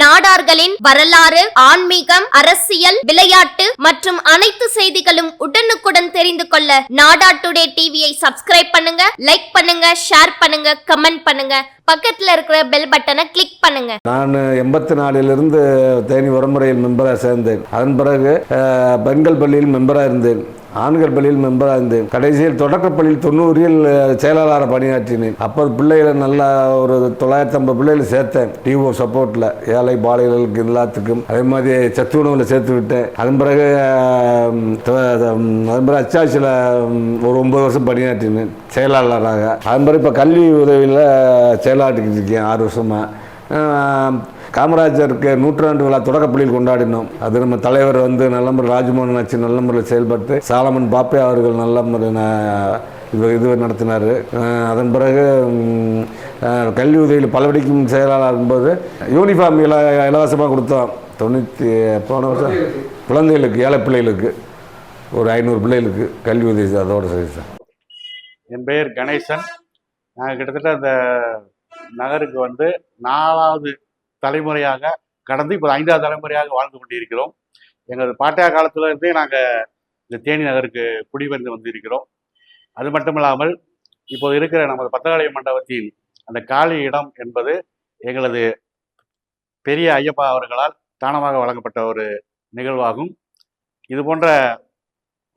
நாடார்களின் வரலாறு ஆன்மீகம் அரசியல் விளையாட்டு மற்றும் அனைத்து செய்திகளும் உடனுக்குடன் தெரிந்து கொள்ள நாடா டுடே டிவியை சப்ஸ்கிரைப் பண்ணுங்க லைக் பண்ணுங்க ஷேர் பண்ணுங்க கமெண்ட் பண்ணுங்க. பக்கத்துல இருக்கிற பெல் பட்டனை கிளிக் பண்ணுங்க. நான் எண்பத்தி நாலிலிருந்து தேனி உரமுறையில் மெம்பராக சேர்ந்தேன். அதன் பிறகு பெண்கள் பள்ளியில் மெம்பராக இருந்தேன். ஆண்கள் பள்ளியில் மெம்பராக இருந்தேன் கடைசியில் தொடக்கப்பள்ளியில் தொண்ணூறில் செயலாளராக பணியாற்றினேன். அப்போ பிள்ளைகளை நல்லா ஒரு தொள்ளாயிரத்தி ஐம்பது பிள்ளைகளை சேர்த்தேன். டிஓ சப்போர்ட்டில் ஏழை பாலைகளுக்கு எல்லாத்துக்கும். அதே மாதிரி சத்து உணவில் சேர்த்து விட்டேன். அதன் பிறகு அதன் பிறகு அச்சாட்சியில் ஒரு ஒன்பது வருஷம் பணியாற்றினேன் செயலாளராக. அதன் பிறகு இப்போ கல்வி உதவியில் செயலாற்றிக்கிட்டு இருக்கேன் ஆறு வருஷமாக காமராஜருக்கு நூற்றாண்டு விழா தொடக்கப்பள்ளியில் கொண்டாடினோம். அது நம்ம தலைவர் வந்து நல்ல முறை ராஜ்மோகன் ஆட்சி நல்ல முறையில் செயல்பட்டு சாலமன் பாப்பே அவர்கள் நல்ல முறை ந- இது இது நடத்தினார். அதன் பிறகு கல்வி உதவியில் பலவடிக்கும் செயலாளர் இருக்கும்போது யூனிஃபார்ம் இல இலவசமாக கொடுத்தோம். தொண்ணூற்றி போன வருஷம் குழந்தைகளுக்கு ஏழை பிள்ளைகளுக்கு ஒரு ஐநூறு பிள்ளைகளுக்கு கல்வி உதவி அதோட சரி சார். என் பெயர் கணேசன். நாங்கள் கிட்டத்தட்ட அந்த நகருக்கு வந்து நாலாவது தலைமுறையாக கடந்து இப்போ ஐந்தாவது தலைமுறையாக வாழ்ந்து கொண்டிருக்கிறோம். எங்களது பாட்டியா காலத்துல இருந்தே நாங்கள் இந்த தேனி நகருக்கு குடிபெயர்ந்து வந்திருக்கிறோம். அது மட்டும் இல்லாமல் இப்போ இருக்கிற நமது பத்தகாலய மண்டபத்தின் அந்த காலி இடம் என்பது எங்களது பெரிய ஐயப்பா அவர்களால் தானமாக வழங்கப்பட்ட ஒரு நிகழ்வாகும். இது போன்ற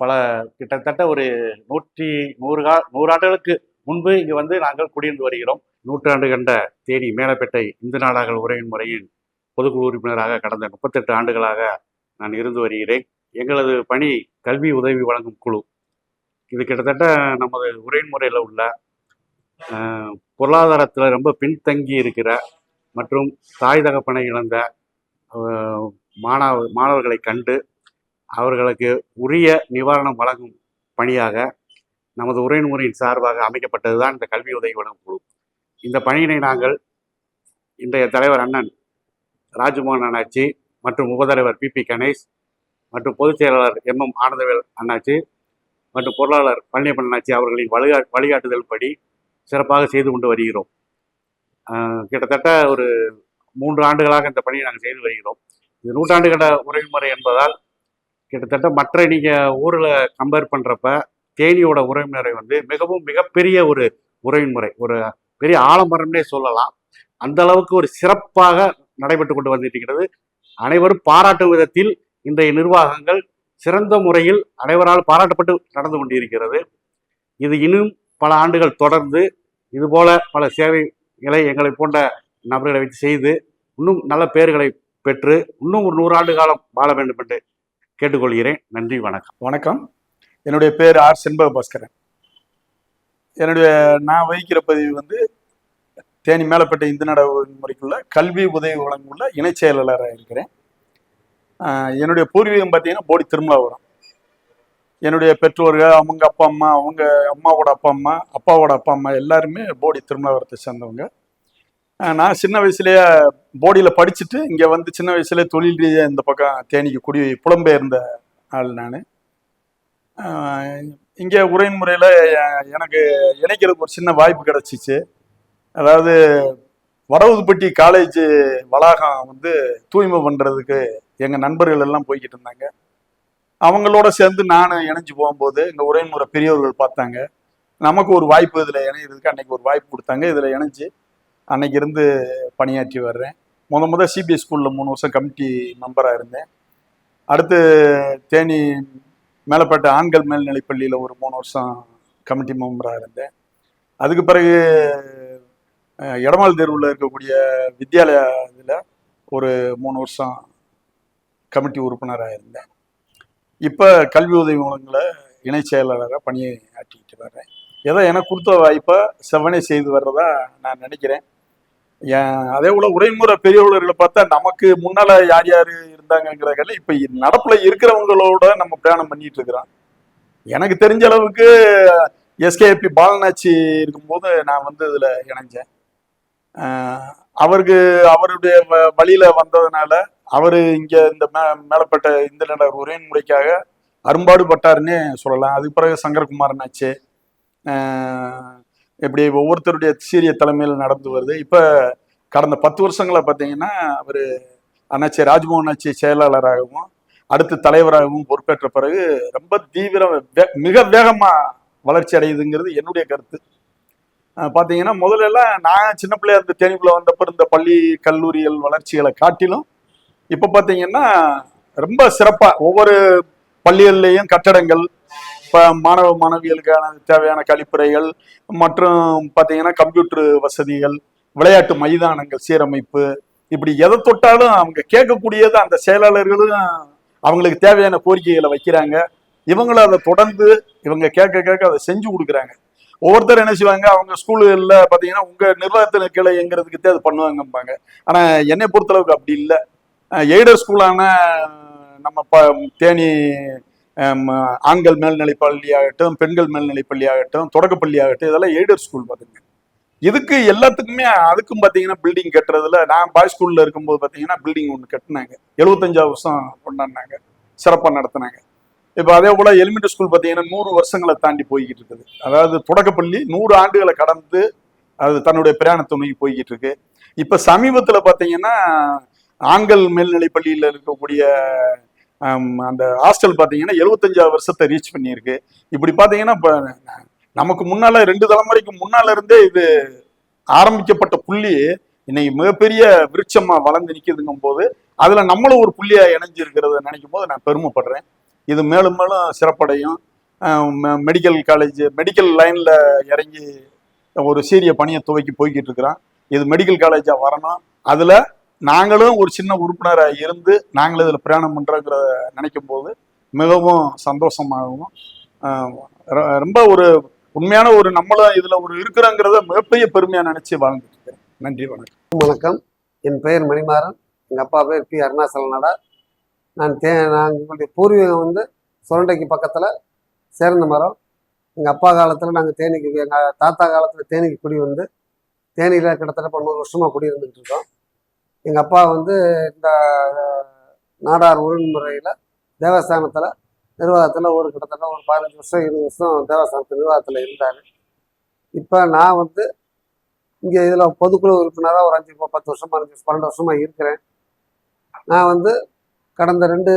பல கிட்டத்தட்ட ஒரு நூற்றி நூறு கா நூறாண்டுகளுக்கு முன்பு இங்கு வந்து நாங்கள் குடியிருந்து வருகிறோம். நூற்றாண்டு கண்ட தேனி மேலப்பேட்டை இந்து நாடாக உரையின் முறையின் பொதுக்குழு உறுப்பினராக கடந்த முப்பத்தெட்டு ஆண்டுகளாக நான் இருந்து வருகிறேன். எங்களது பணி கல்வி உதவி வழங்கும் குழு. இது கிட்டத்தட்ட நமது உரையின் முறையில் உள்ள பொருளாதாரத்தில் ரொம்ப பின்தங்கி இருக்கிற மற்றும் தாய் தகப்பனை இழந்த மாணவ மாணவர்களை கண்டு அவர்களுக்கு உரிய நிவாரணம் வழங்கும் பணியாக நமது உரைமுறையின் சார்பாக அமைக்கப்பட்டதுதான் இந்த கல்வி உதவி வழங்கும் குழு. இந்த பணியினை நாங்கள் இன்றைய தலைவர் அண்ணன் ராஜ்மோகன் அண்ணாச்சி மற்றும் உபதலைவர் பி பி கணேஷ் மற்றும் பொதுச் செயலாளர் எம் எம் ஆனந்தவேல் அண்ணாச்சி மற்றும் பொருளாளர் பழனியப்பன் அண்ணாச்சி அவர்களின் வழிகா வழிகாட்டுதல் படி சிறப்பாக செய்து கொண்டு வருகிறோம். கிட்டத்தட்ட ஒரு மூன்று ஆண்டுகளாக இந்த பணியை நாங்கள் செய்து வருகிறோம். இது நூற்றாண்டு கண்ட உறவிமுறை என்பதால் கிட்டத்தட்ட மற்ற நீங்கள் ஊரில் கம்பேர் பண்ணுறப்ப தேனியோட உறவினரை வந்து மிகவும் மிகப்பெரிய ஒரு உறவின்முறை ஒரு பெரிய ஆலமரம்னே சொல்லலாம். அந்த அளவுக்கு ஒரு சிறப்பாக நடைபெற்று கொண்டு வந்திருக்கிறது. அனைவரும் பாராட்டும் விதத்தில் இன்றைய நிர்வாகங்கள் சிறந்த முறையில் அனைவரால் பாராட்டப்பட்டு நடந்து கொண்டிருக்கிறது. இது இன்னும் பல ஆண்டுகள் தொடர்ந்து இதுபோல பல சேவைகளை எங்களை போன்ற நபர்களை வைத்து செய்து இன்னும் நல்ல பெயர்களை பெற்று இன்னும் ஒரு நூறாண்டு காலம் வாழ வேண்டும் என்று கேட்டுக்கொள்கிறேன். நன்றி வணக்கம். வணக்கம். என்னுடைய பேர் ஆர் செண்பக பாஸ்கரன். என்னுடைய நான் வகிக்கிற பதிவு வந்து தேனி மேலப்பட்ட இந்து நட முறைக்குள்ள கல்வி உதவி வழங்குள்ள இணைச் செயலாளராக இருக்கிறேன். என்னுடைய பூர்வீகம் பார்த்தீங்கன்னா போடி திருமலாபுரம். என்னுடைய பெற்றோர்கள் அவங்க அப்பா அம்மா அவங்க அம்மாவோட அப்பா அம்மா அப்பாவோட அப்பா அம்மா எல்லாருமே போடி திருமலாபுரத்தை சேர்ந்தவங்க. நான் சின்ன வயசுலேயே போடியில் படிச்சுட்டு இங்கே வந்து சின்ன வயசுலேயே தொழில் ரீதியாக இந்த பக்கம் தேனிக்கு குடி புலம்பெயர்ந்த ஆள் நான். இங்கே உரையின் முறையில் எனக்கு இணைக்கிறதுக்கு ஒரு சின்ன வாய்ப்பு கிடச்சிச்சு. அதாவது வடவுதுப்பட்டி காலேஜ் வளாகம் வந்து தூய்மை பண்ணுறதுக்கு எங்கள் நண்பர்கள் எல்லாம் போய்கிட்டு இருந்தாங்க. அவங்களோட சேர்ந்து நான் இணைஞ்சு போகும்போது இங்கே உரைமுறை பெரியவர்கள் பார்த்தாங்க. நமக்கு ஒரு வாய்ப்பு இதில் இணையிறதுக்கு அன்னைக்கு ஒரு வாய்ப்பு கொடுத்தாங்க. இதில் இணைஞ்சு அன்னைக்கு இருந்து பணியாற்றி வர்றேன். முத முத சிபிஎஸ் ஸ்கூலில் மூணு வருஷம் கமிட்டி மெம்பராக இருந்தேன். அடுத்து தேனி மேலப்பட்ட ஆண்கள் மேல்நிலைப்பள்ளியில் ஒரு மூணு வருஷம் கமிட்டி மெம்பராக இருந்தேன். அதுக்கு பிறகு அஹ், எடமாள் தெருவில் இருக்கக்கூடிய வித்யாலயா இதில் ஒரு மூணு வருஷம் கமிட்டி உறுப்பினராக இருந்தேன். இப்போ கல்வி உதவி மூலங்களை இணை செயலாளராக பணியை ஆற்றிக்கிட்டு வர்றேன். ஏதோ எனக்கு கொடுத்த வாய்ப்பை செவனே செய்து வர்றதா நான் நினைக்கிறேன். அதே போல உரைமுறை பெரியவர்களை பார்த்தா நமக்கு முன்னால யார் யார் இருந்தாங்கிறதுல இப்ப நடப்புல இருக்கிறவங்களோட நம்ம பிரயாணம் பண்ணிட்டு இருக்கிறோம். எனக்கு தெரிஞ்ச அளவுக்கு எஸ்கேபி பாலனாச்சி இருக்கும்போது நான் வந்து இதுல இணைஞ்சேன். அவருக்கு அவருடைய வ- வழியில வந்ததுனால அவரு இங்க இந்த மே மேலப்பட்ட இந்த நட உரைமுறைக்காக அரும்பாடுபட்டாருன்னே சொல்லலாம். அதுக்கு பிறகு சங்கரகுமாரன் ஆச்சு. இப்படி ஒவ்வொருத்தருடைய சீரிய தலைமையில் நடந்து வருது. இப்போ கடந்த பத்து வருஷங்களை பார்த்தீங்கன்னா அவர் அண்ணாச்சி ராஜ்மோகன் அண்ணாச்சி செயலாளராகவும் அடுத்து தலைவராகவும் பொறுப்பேற்ற பிறகு ரொம்ப தீவிர வே- மிக வேகமாக வளர்ச்சி அடையுதுங்கிறது என்னுடைய கருத்து. பார்த்தீங்கன்னா முதலெல்லாம் நான் சின்ன பிள்ளையா இருந்த தேனிக்குள்ள வந்தப்போ இருந்த பள்ளி கல்லூரிகள் வளர்ச்சிகளை காட்டிலும் இப்போ பார்த்தீங்கன்னா ரொம்ப சிறப்பாக ஒவ்வொரு பள்ளிகள்லேயும் கட்டடங்கள் மாணவ மாணவிகளுக்கான தேவையான கழிப்பறைகள் மற்றும் பார்த்தீங்கன்னா கம்ப்யூட்டர் வசதிகள் விளையாட்டு மைதானங்கள் சீரமைப்பு இப்படி எதை தொட்டாலும் அவங்க கேட்கக்கூடியது அந்த செயலாளர்களும் அவங்களுக்கு தேவையான கோரிக்கைகளை வைக்கிறாங்க. இவங்களும் அதை தொடர்ந்து இவங்க கேட்க கேட்க அதை செஞ்சு கொடுக்குறாங்க. ஒவ்வொருத்தர் என்ன செய்வாங்க அவங்க ஸ்கூல்களில் பார்த்தீங்கன்னா உங்கள் நிர்வாகத்தின் கீழே எங்கிறதுக்கு அது பண்ணுவாங்கம்பாங்க. ஆனால் என்னை பொறுத்தளவுக்கு அப்படி இல்லை. எய்டர் ஸ்கூலான நம்ம ப தேனி ஆண்கள் மேல்நிலைப்பள்ளியாகட்டும் பள்ளி ஆகட்டும் பெண்கள் மேல்நிலைப் பள்ளி ஆகட்டும் தொடக்கப்பள்ளி ஆகட்டும் இதெல்லாம் எய்டர் ஸ்கூல் பார்த்துங்க இதுக்கு எல்லாத்துக்குமே அதுக்கும் பார்த்தீங்கன்னா பில்டிங் கட்டுறதுல நான் பாய் ஸ்கூலில் இருக்கும்போது பார்த்தீங்கன்னா பில்டிங் ஒன்று கட்டினாங்க. எழுபத்தஞ்சாவது வருஷம் கொண்டாடினாங்க. சிறப்பாக நடத்தினாங்க. இப்போ அதே போல் எலிமெண்ட்ரி ஸ்கூல் பார்த்தீங்கன்னா நூறு வருஷங்களை தாண்டி போய்கிட்டு இருக்குது. அதாவது தொடக்கப்பள்ளி நூறு ஆண்டுகளை கடந்து அது தன்னுடைய பிரயாணத்தை நோக்கி போய்கிட்டு இருக்கு. இப்போ சமீபத்தில் பார்த்தீங்கன்னா ஆண்கள் மேல்நிலை பள்ளியில் இருக்கக்கூடிய அந்த ஹாஸ்டல் பார்த்தீங்கன்னா எழுபத்தஞ்சாவது வருஷத்தை ரீச் பண்ணியிருக்கு. இப்படி பார்த்தீங்கன்னா இப்போ நமக்கு முன்னால் ரெண்டு தலைமுறைக்கு முன்னால இருந்தே இது ஆரம்பிக்கப்பட்ட புள்ளி இன்னைக்கு மிகப்பெரிய விருட்சமாக வளர்ந்து நிற்கிதுங்கும் போது அதில் நம்மளும் ஒரு புள்ளியாக இணைஞ்சிருக்கிறத நினைக்கும் போது நான் பெருமைப்படுறேன். இது மேலும் மேலும் சிறப்படையும். மெடிக்கல் காலேஜ் மெடிக்கல் லைனில் இறங்கி ஒரு சீரிய பணியை துவக்கி போய்கிட்டு இருக்கிறான். இது மெடிக்கல் காலேஜாக வரணும். அதில் நாங்களும் ஒரு சின்ன உறுப்பினராக இருந்து நாங்களும் இதில் பிரயாணம் பண்ணுறோங்கிறத நினைக்கும் போது மிகவும் சந்தோஷமாகவும் ரொம்ப ஒரு உண்மையான ஒரு நம்மளும் இதில் ஒரு இருக்கிறோங்கிறத மிகப்பெரிய பெருமையாக நினச்சி வாழ்ந்துட்டு இருக்கிறேன் நன்றி வணக்கம். வணக்கம். என் பெயர் மணிமாறன். எங்கள் அப்பா பேர் பி. அருணாசலனடா நான் தே நான் எங்களுடைய பூர்வீகம் வந்து சுரண்டைக்கு பக்கத்தில் சேர்ந்த மரம். எங்கள் அப்பா காலத்தில் நாங்கள் தேனிக்கு எங்கள் தாத்தா காலத்தில் தேனிக்கு குடி வந்து தேனியில் கிட்டத்தட்ட இப்போ நூறு வருஷமாக இருந்துகிட்டு இருக்கோம். எங்கள் அப்பா வந்து இந்த நாடார் ஒழுங்குமுறையில் தேவஸ்தானத்தில் நிர்வாகத்தில் ஒரு கிட்டத்தட்ட ஒரு பதினஞ்சு வருஷம் இருபது வருஷம் தேவஸ்தானத்து நிர்வாகத்தில் இருந்தார். இப்போ நான் வந்து இங்கே இதில் பொதுக்குழு உறுப்பினராக ஒரு அஞ்சு பத்து வருஷமாக அஞ்சு பன்னெண்டு வருஷமாக இருக்கிறேன். நான் வந்து கடந்த ரெண்டு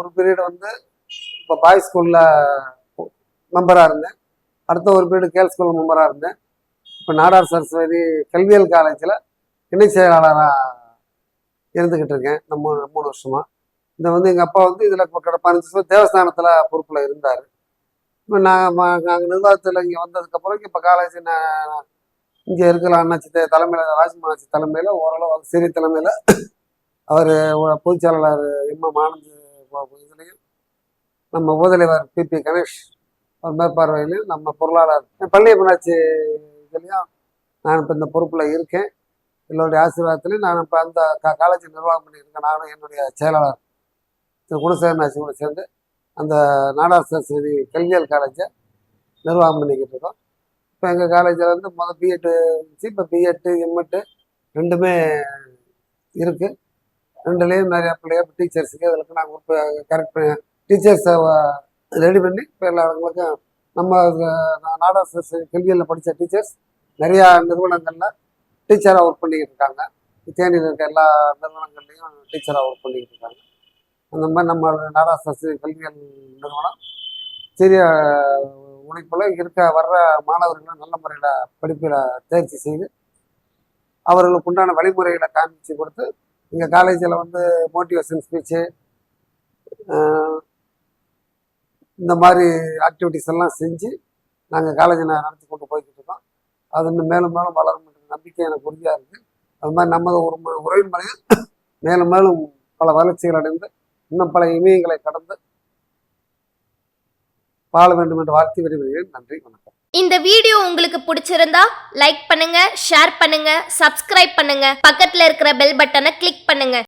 ஒரு பீரியட் வந்து இப்போ பாய்ஸ் ஸ்கூலில் மெம்பராக இருந்தேன். அடுத்த ஒரு பீரியட் கேர்ள்ஸ் ஸ்கூல் மெம்பராக இருந்தேன். இப்போ நாடார் சரஸ்வதி கல்வியல் காலேஜில் இணை செயலாளராக இருந்துக்கிட்டு இருக்கேன் இந்த மூணு மூணு வருஷமா. இந்த வந்து எங்கள் அப்பா வந்து இதில் கடை பதினஞ்சு வருஷம் தேவஸ்தானத்தில் பொறுப்பில் இருந்தார். இப்போ நான் நாங்கள் நிர்வாகத்தில் இங்கே வந்ததுக்கப்புறம் இப்போ காலேஜ் நான் இங்கே இருக்கலாம் அண்ணாச்சி தலைமையில் தலைமையில தலைமையில் ஓரளவு சிறிய தலைமையில் அவர் பொதுச் செயலாளர் எம்எம் ஆனந்த் இதுலேயும் நம்ம ஊதலைவர் பிபி கணேஷ் அவர் மேற்பார்வையிலையும் நம்ம பொருளாளர் பள்ளியப்பனாச்சி இதுலேயும் நான் இப்போ இந்த பொறுப்பில் இருக்கேன். எல்லோருடைய ஆசீர்வாதத்துலையும் நான் இப்போ அந்த க காலேஜ் நிர்வாகம் பண்ணியிருக்கேன் நானும் என்னுடைய செயலாளர் திரு குணசேகரன் ஆட்சி கூட சேர்ந்து அந்த நாடார் சரஸ்வதி கல்வியல் காலேஜை நிர்வாகம் பண்ணிக்கிட்டு இருக்கோம். இப்போ எங்கள் காலேஜில் வந்து மொதல் பிஎட்டு இருந்துச்சு இப்போ பிஎட்டு எம்எட்டு ரெண்டுமே இருக்குது ரெண்டுலேயும் நிறையா பிள்ளைங்க டீச்சர்ஸுக்கு இதில் நாங்கள் இப்போ கரெக்ட் பண்ணி டீச்சர்ஸை ரெடி பண்ணி இப்போ எல்லாருங்களுக்கும் நம்ம அஹ், நாடார் சரஸ்வதி கல்வியில் படித்த டீச்சர்ஸ் நிறையா நிறுவனங்களில் டீச்சராக ஒர்க் பண்ணிக்கிட்டு இருக்காங்க தேனியில் இருக்க எல்லா நிறுவனங்கள்லையும் டீச்சராக ஒர்க் பண்ணிக்கிட்டு இருக்காங்க அந்த மாதிரி நம்ம நாடார் சரஸ்வதி கல்வியல் நிறுவனம் சிறிய உழைப்பில் இருக்க வர்ற மாணவர்களை நல்ல முறையில் படிப்பில் தேர்ச்சி செய்து அவர்களுக்கு உண்டான வழிமுறைகளை காமிச்சு கொடுத்து எங்கள் காலேஜில் வந்து மோட்டிவேஷன் ஸ்பீச்சு இந்த மாதிரி ஆக்டிவிட்டிஸ் எல்லாம் செஞ்சு நாங்கள் காலேஜை நடத்தி கொண்டு போய்கிட்டு இருக்கோம். அது இன்னும் மேலும் மேலும் வளரும். நம்பிக்கை எனக்கு உறுதியாக இருக்குது அது மாதிரி நமது ஒரு மு- உறவின் முறையில் மேலும் மேலும் பல வளர்ச்சிகள் அடைந்து இன்னும் பல இமயங்களை கடந்து வாழ வேண்டும் என்று வாழ்த்தி விரும்புகிறேன் நன்றி வணக்கம். இந்த வீடியோ உங்களுக்கு பிடிச்சிருந்தா லைக் பண்ணுங்க ஷேர் பண்ணுங்க சப்ஸ்கிரைப் பண்ணுங்க. பக்கத்துல இருக்கிற பெல் பட்டனை கிளிக் பண்ணுங்க.